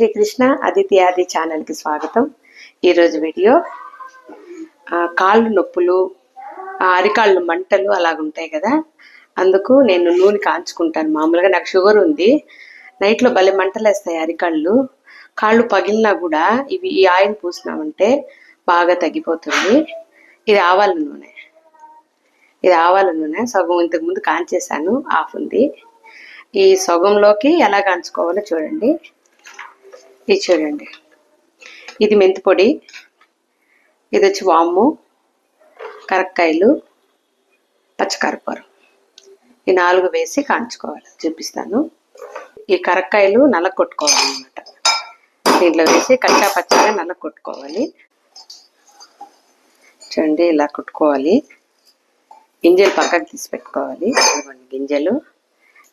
శ్రీకృష్ణ అదితి ఆది ఛానల్కి స్వాగతం. ఈరోజు వీడియో కాళ్ళు నొప్పులు అరికాళ్ళు మంటలు అలాగుంటాయి కదా. అందుకు నేను నూనె కాంచుకుంటాను. మామూలుగా నాకు షుగర్ ఉంది. నైట్లో భలే మంటలు వేస్తాయి అరికాళ్ళు. కాళ్ళు పగిలినా కూడా ఇవి ఈ ఆయిల్ పూసినామంటే బాగా తగ్గిపోతుంది. ఇది ఆవాల నూనె. ఇది ఆవాల నూనె. సగం ఇంతకు ముందు కాంచేసాను ఆఫ్ ఉంది. ఈ సగంలోకి ఎలా కాంచుకోవాలో చూడండి. ఇది చూడండి ఇది మెంతి పొడి ఇది వచ్చి వాము కరక్కాయలు పచ్చకరపూరం. ఈ నాలుగు వేసి కాంచుకోవాలి చూపిస్తాను. ఈ కరక్కాయలు నల్ల కొట్టుకోవాలన్నమాట దీంట్లో వేసి కచ్చా పచ్చగా నల్ల కొట్టుకోవాలి చూడండి ఇలా కొట్టుకోవాలి. గింజలు పక్కకు తీసి పెట్టుకోవాలి. గింజలు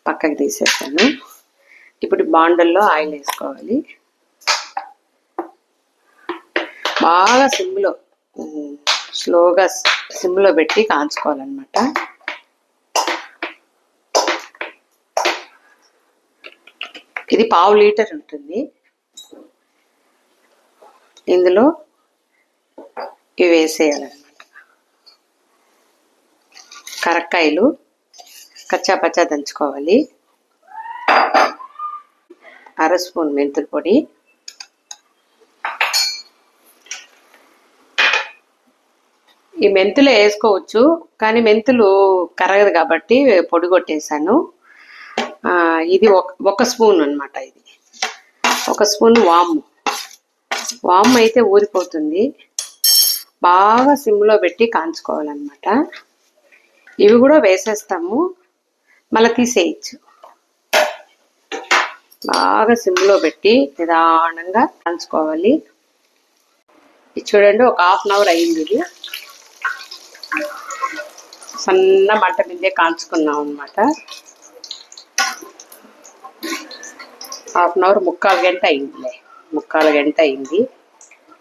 పక్కకు తీసేస్తాను ఇప్పుడు బాండల్లో ఆయిల్ వేసుకోవాలి. బాగా సిమ్లో స్లోగా సిమ్లో పెట్టి కాంచుకోవాలన్నమాట. ఇది పావు లీటర్ ఉంటుంది. ఇందులో ఇవి వేసేయాలన్నమాట. కరక్కాయలు కచ్చా పచ్చా దంచుకోవాలి. అర స్పూన్ మెంతుల పొడి. ఈ మెంతులు వేసుకోవచ్చు కానీ మెంతులు కరగదు కాబట్టి పొడిగొట్టేశాను ఇది ఒక ఒక స్పూన్ అన్నమాట ఇది. ఒక స్పూన్ వాము. వాము అయితే ఊరిపోతుంది. బాగా సిమ్లో పెట్టి కాంచుకోవాలన్నమాట. ఇవి కూడా వేసేస్తాము. మళ్ళీ తీసేయచ్చు. బాగా సిమ్లో పెట్టి నిదానంగా కాంచుకోవాలి. ఇది చూడండి ఒక హాఫ్ అన్ అవర్ అయింది ఇది. సన్న మంట మీదే కాంచుకున్నాం అనమాట హాఫ్ అన్ అవర్ ముక్కాలు గంట అయిందిలే. ముక్కాలు గంట అయింది.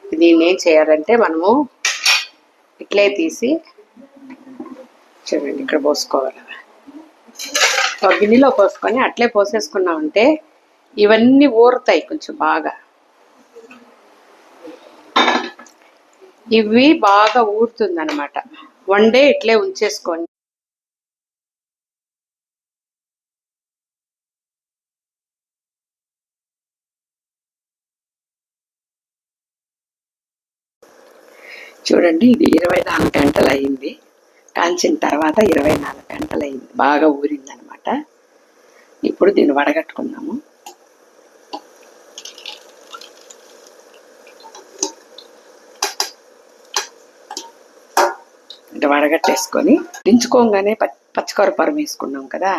దీన్ని ఏం చేయాలంటే మనము ఇట్లే తీసి చూడండి ఇక్కడ పోసుకోవాలి గిన్నెలో పోసుకొని అట్లే పోసేసుకున్నామంటే ఇవన్నీ ఊరుతాయి కొంచెం బాగా. ఇవి బాగా ఊరుతుంది అనమాట వన్ డే ఇట్లే ఉంచేసుకోండి. చూడండి ఇది ఇరవై నాలుగు గంటలు అయింది కాల్చిన తర్వాత ఇరవై నాలుగు గంటలు అయింది బాగా ఊరిందనమాట. ఇప్పుడు దీన్ని వడగట్టుకుందాము. అంటే వడగట్టేసుకొని దించుకోగానే పచ్చికరపరం వేసుకున్నాం కదా.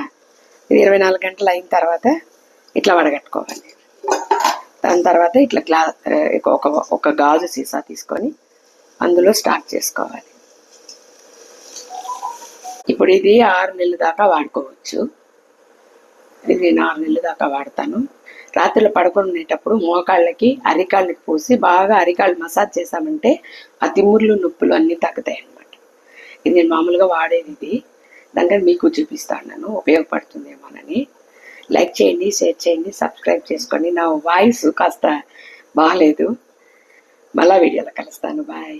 ఇది ఇరవై నాలుగు గంటలు అయిన తర్వాత ఇట్లా వడగట్టుకోవాలి. దాని తర్వాత ఇట్లా గ్లా ఒక ఒక గాజు సీసా తీసుకొని అందులో స్టార్ట్ చేసుకోవాలి. ఇప్పుడు ఇది ఆరు నెలల దాకా వాడుకోవచ్చు. ఇది నేను ఆరు నెలల దాకా వాడతాను. రాత్రిలో పడుకునేటప్పుడు మోకాళ్ళకి అరికాళ్ళకి పోసి బాగా అరికాళ్ళు మసాజ్ చేసామంటే ఆ తిమ్ముర్లు నొప్పులు అన్నీ తగ్గుతాయండి. ఇది నేను మామూలుగా వాడేది ఇది. దానికని మీకు చూపిస్తాను నేను ఉపయోగపడుతుందేమోనని లైక్ చేయండి షేర్ చేయండి సబ్స్క్రైబ్ చేసుకోండి. నా వాయిస్ కాస్త బాగాలేదు మళ్ళా వీడియోలో కలుస్తాను. బాయ్